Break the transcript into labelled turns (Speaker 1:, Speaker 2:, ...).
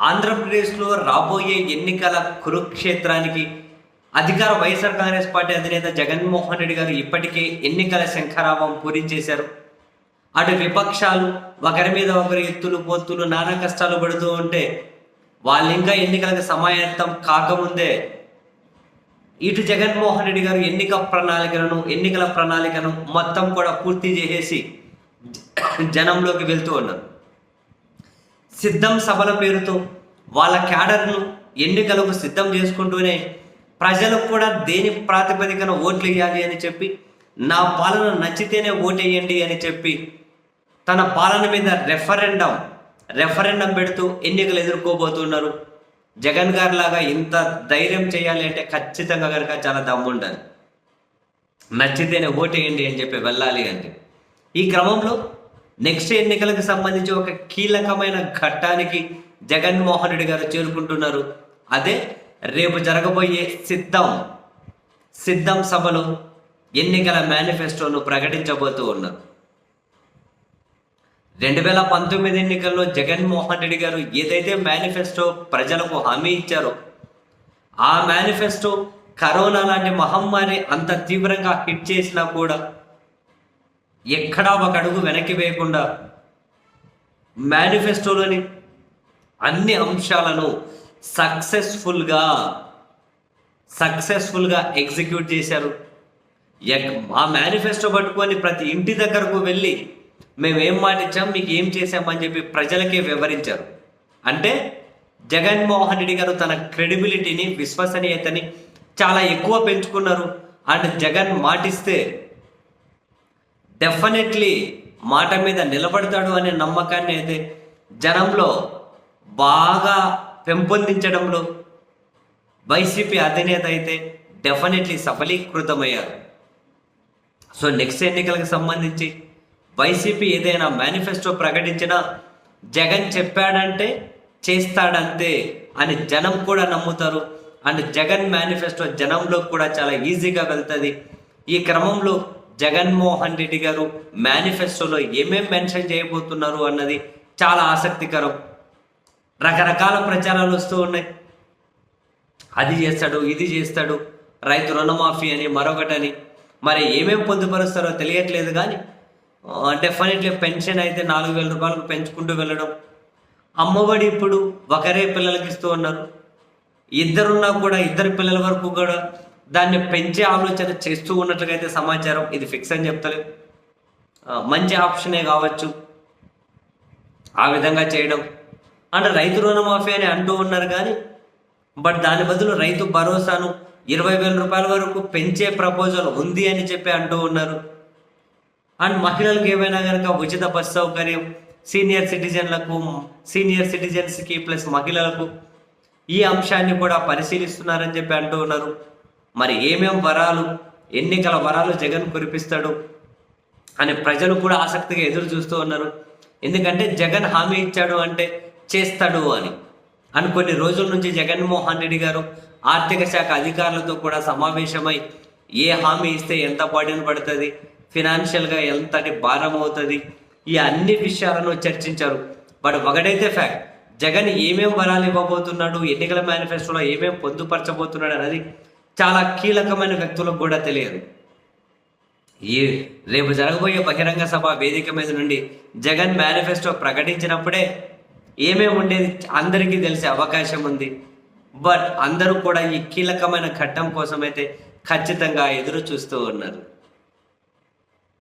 Speaker 1: ఆంధ్రప్రదేశ్లో రాబోయే ఎన్నికల కురుక్షేత్రానికి అధికార వైఎస్ఆర్ కాంగ్రెస్ పార్టీ అధినేత జగన్మోహన్ రెడ్డి గారు ఇప్పటికే ఎన్నికల శంఖరావం పూరించేశారు. అటు విపక్షాలు ఒకరి మీద ఒకరి ఎత్తులు పొత్తులు నానా కష్టాలు పడుతూ ఉంటే వాళ్ళు ఇంకా ఎన్నికలకు సమాయత్తం కాకముందే ఇటు జగన్మోహన్ రెడ్డి గారు ఎన్నిక ప్రణాళికలను ఎన్నికల ప్రణాళికను మొత్తం కూడా పూర్తి చేసేసి జనంలోకి వెళ్తూ ఉన్నారు. సిద్ధం సభల పేరుతో వాళ్ళ క్యాడర్ను ఎన్నికలకు సిద్ధం చేసుకుంటూనే ప్రజలకు కూడా దేని ప్రాతిపదికన ఓట్లు వేయాలి అని చెప్పి నా పాలన నచ్చితేనే ఓటేయండి అని చెప్పి తన పాలన మీద రెఫరెండం రెఫరెండం పెడుతూ ఎన్నికలు ఎదుర్కోబోతున్నారు. జగన్ గారి లాగా ఇంత ధైర్యం చేయాలి అంటే ఖచ్చితంగా కనుక చాలా దమ్ము ఉండాలి. నచ్చితేనే ఓటేయండి అని చెప్పి వెళ్ళాలి అంటే. ఈ క్రమంలో నెక్స్ట్ ఎన్నికలకు సంబంధించి ఒక కీలకమైన ఘట్టానికి జగన్మోహన్ రెడ్డి గారు చేరుకుంటున్నారు. అదే రేపు జరగబోయే సిద్ధం. సిద్ధం సభలో ఎన్నికల మేనిఫెస్టోను ప్రకటించబోతూ ఉన్నారు. రెండు వేల పంతొమ్మిది ఎన్నికల్లో జగన్మోహన్ రెడ్డి గారు ఏదైతే మేనిఫెస్టో ప్రజలకు హామీ ఇచ్చారో ఆ మేనిఫెస్టో కరోనా లాంటి మహమ్మారి అంత తీవ్రంగా హిట్ చేసినా కూడా ఎక్కడా ఒక అడుగు వెనక్కి వేయకుండా మేనిఫెస్టోలోని అన్ని అంశాలను సక్సెస్ఫుల్గా సక్సెస్ఫుల్గా ఎగ్జిక్యూట్ చేశారు. ఆ మేనిఫెస్టో పట్టుకొని ప్రతి ఇంటి దగ్గరకు వెళ్ళి మేము ఏం మాట మీకు ఏం చేశామని చెప్పి ప్రజలకే వివరించారు. అంటే జగన్మోహన్ రెడ్డి గారు తన క్రెడిబిలిటీని విశ్వసనీయతని చాలా ఎక్కువ పెంచుకున్నారు. అండ్ జగన్ మాటిస్తే డెఫినెట్లీ మాట మీద నిలబడతాడు అనే నమ్మకాన్ని అయితే జనంలో బాగా పెంపొందించడంలో వైసీపీ అధినేత అయితే డెఫినెట్లీ సఫలీకృతమయ్యారు. సో నెక్స్ట్ ఎన్నికలకు సంబంధించి వైసీపీ ఏదైనా మేనిఫెస్టో ప్రకటించినా జగన్ చెప్పాడంటే చేస్తాడంతే అని జనం కూడా నమ్ముతారు. అండ్ జగన్ మేనిఫెస్టో జనంలో కూడా చాలా ఈజీగా వెళ్తుంది. ఈ క్రమంలో జగన్మోహన్ రెడ్డి గారు మేనిఫెస్టోలో ఏమేం మెన్షన్ చేయబోతున్నారు అన్నది చాలా ఆసక్తికరం. రకరకాల ప్రచారాలు వస్తూ ఉన్నాయి. అది చేస్తాడు ఇది చేస్తాడు రైతు రుణమాఫీ అని మరొకటని. మరి ఏమేమి పొందుపరుస్తారో తెలియట్లేదు కానీ డెఫినెట్లీ పెన్షన్ అయితే నాలుగు వేల రూపాయలకు పెంచుకుంటూ వెళ్ళడం. అమ్మఒడి ఇప్పుడు ఒకరే పిల్లలకి ఇస్తూ ఉన్నారు. ఇద్దరున్నా కూడా ఇద్దరు పిల్లల వరకు కూడా దాన్ని పెంచే ఆలోచన చేస్తూ ఉన్నట్లుగా అయితే సమాచారం. ఇది ఫిక్స్ అని చెప్తలేదు మంచి ఆప్షనే కావచ్చు. ఆ విధంగా చేయడం. అంటే రైతు రుణమాఫీ అని అంటూ ఉన్నారు కానీ బట్ దాని బదులు రైతు భరోసాను ఇరవై వేల రూపాయల వరకు పెంచే ప్రపోజల్ ఉంది అని చెప్పి అంటూ ఉన్నారు. అండ్ మహిళలకు ఏమైనా కనుక ఉచిత బస్ సౌకర్యం సీనియర్ సిటిజన్లకు సీనియర్ సిటిజన్స్కి ప్లస్ మహిళలకు ఈ అంశాన్ని కూడా పరిశీలిస్తున్నారని చెప్పి అంటూ ఉన్నారు. మరి ఏమేం వరాలు ఎన్నికల వరాలు జగన్ కురిపిస్తాడు అని ప్రజలు కూడా ఆసక్తిగా ఎదురు చూస్తూ ఉన్నారు. ఎందుకంటే జగన్ హామీ ఇచ్చాడు అంటే చేస్తాడు అని. అని కొన్ని రోజుల నుంచి జగన్మోహన్ రెడ్డి గారు ఆర్థిక శాఖ అధికారులతో కూడా సమావేశమై ఏ హామీ ఇస్తే ఎంత బర్డెన్ పడుతుంది ఫినాన్షియల్గా ఎంతటి భారం అవుతుంది ఈ అన్ని విషయాలను చర్చించారు. బట్ ఒకటైతే ఫ్యాక్ట్ జగన్ ఏమేం వరాలు ఇవ్వబోతున్నాడు ఎన్నికల మేనిఫెస్టోలో ఏమేం పొందుపరచబోతున్నాడు అనేది చాలా కీలకమైన వ్యక్తులకు కూడా తెలియదు. ఈ రేపు జరగబోయే బహిరంగ సభ వేదిక మీద నుండి జగన్ మేనిఫెస్టో ప్రకటించినప్పుడే ఏమేమి ఉండేది అందరికీ తెలిసే అవకాశం ఉంది. బట్ అందరూ కూడా ఈ కీలకమైన ఘట్టం కోసమైతే ఖచ్చితంగా ఎదురు చూస్తూ ఉన్నారు.